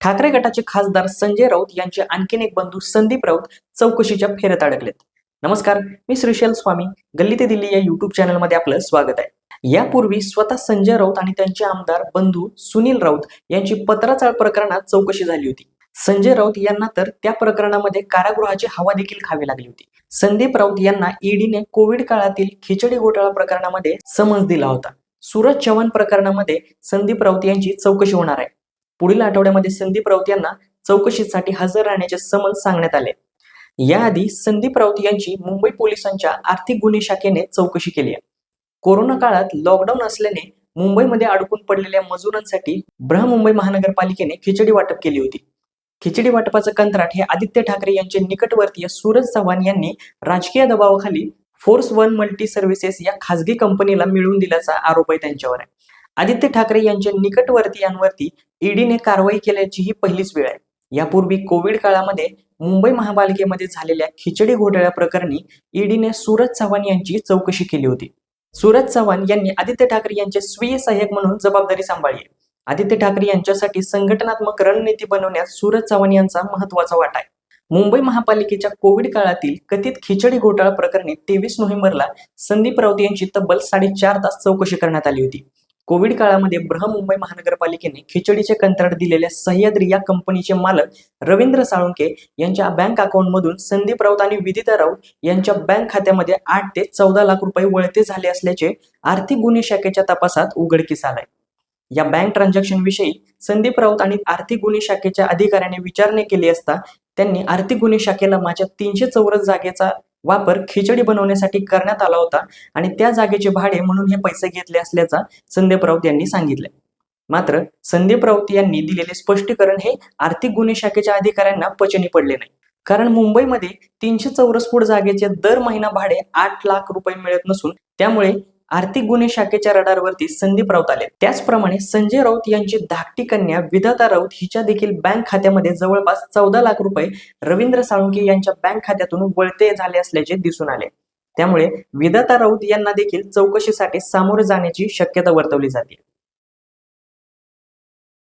ठाकरे गटाचे खासदार संजय राऊत यांचे आणखीन एक बंधू संदीप राऊत चौकशीच्या फेरत अडकलेत. नमस्कार मी श्रीशैल स्वामी. गल्ली ते दिल्ली या युट्यूब चॅनलमध्ये आपलं स्वागत आहे. यापूर्वी स्वतः संजय राऊत आणि त्यांचे आमदार बंधू सुनील राऊत यांची पत्राचाळ प्रकरणात चौकशी झाली होती. संजय राऊत यांना तर त्या प्रकरणामध्ये कारागृहाची हवा देखील खावी लागली होती. संदीप राऊत यांना ईडीने कोविड काळातील खिचडी घोटाळा प्रकरणामध्ये समन्स दिला होता. सूरज चव्हाण प्रकरणामध्ये संदीप राऊत यांची चौकशी होणार आहे. पुढील आठवड्यामध्ये संदीप राऊत यांना चौकशीसाठी हजर राहण्याचे समन्स सांगण्यात आले. याआधी संदीप राऊत यांची मुंबई पोलिसांच्या आर्थिक गुन्हे शाखेने चौकशी केली आहे. कोरोना काळात लॉकडाऊन असल्याने मुंबईमध्ये अडकून पडलेल्या मजुरांसाठी बृहमुंबई महानगरपालिकेने खिचडी वाटप केली होती. खिचडी वाटपाचं कंत्राट हे आदित्य ठाकरे यांचे निकटवर्तीय सूरज चव्हाण यांनी राजकीय दबावाखाली फोर्स वन मल्टी सर्व्हिसेस या खासगी कंपनीला मिळवून दिल्याचा आरोप आहे त्यांच्यावर आहे. आदित्य ठाकरे यांच्या निकटवर्तीयांवरती ईडीने कारवाई केल्याची ही पहिलीच वेळ आहे. यापूर्वी कोविड काळामध्ये मुंबई महापालिकेमध्ये झालेल्या खिचडी घोटाळ्या प्रकरणी ईडीने सूरज चव्हाण यांची चौकशी केली होती. सूरज चव्हाण यांनी आदित्य ठाकरे यांचे स्वीय सहाय्यक म्हणून जबाबदारी सांभाळली आदित्य ठाकरे यांच्यासाठी संघटनात्मक रणनीती बनवण्यात सूरज चव्हाण यांचा महत्त्वाचा वाटा आहे. मुंबई महापालिकेच्या कोविड काळातील कथित खिचडी घोटाळा प्रकरणी तेवीस नोव्हेंबरला संदीप राऊत यांची तब्बल साडेचार तास चौकशी करण्यात आली होती. कोविड काळामध्ये बृहमुंबई महानगरपालिकेने खिचडीचे कंत्राट दिलेल्या सह्याद्री या कंपनीचे मालक रवींद्र साळुंके यांच्या बँक अकाउंटमधून संदीप राऊत आणि विदिता राऊत यांच्या बँक खात्यामध्ये आठ ते चौदा लाख रुपये वळते झाले असल्याचे आर्थिक गुन्हे शाखेच्या तपासात उघडकीस आलाय. या बँक ट्रान्झॅक्शन विषयी संदीप राऊत आणि आर्थिक गुन्हे शाखेच्या अधिकाऱ्याने विचारणे केली असता त्यांनी आर्थिक गुन्हे शाखेला माझ्या तीनशे चौरस जागेचा वापर खिचडी बनवण्यासाठी करण्यात आला होता आणि त्या जागेचे भाडे म्हणून हे पैसे घेतले असल्याचा संदीप राऊत यांनी सांगितले. मात्र संदीप राऊत यांनी दिलेले स्पष्टीकरण हे आर्थिक गुन्हे शाखेच्या अधिकाऱ्यांना पचनी पडले नाही. कारण मुंबईमध्ये तीनशे चौरस फूट जागेचे दर महिना भाडे आठ लाख रुपये मिळत नसून त्यामुळे आर्थिक गुन्हे शाखेच्या रडारवरती संदीप राऊत आले. त्याचप्रमाणे संजय राऊत यांची धाकटी कन्या विधाता राऊत हिच्या देखील बँक खात्यामध्ये जवळपास चौदा लाख रुपये रवींद्र साळुंके यांच्या बँक खात्यातून वळते झाले असल्याचे दिसून आले. त्यामुळे विधाता राऊत यांना देखील चौकशीसाठी सामोरे जाण्याची शक्यता वर्तवली जाते.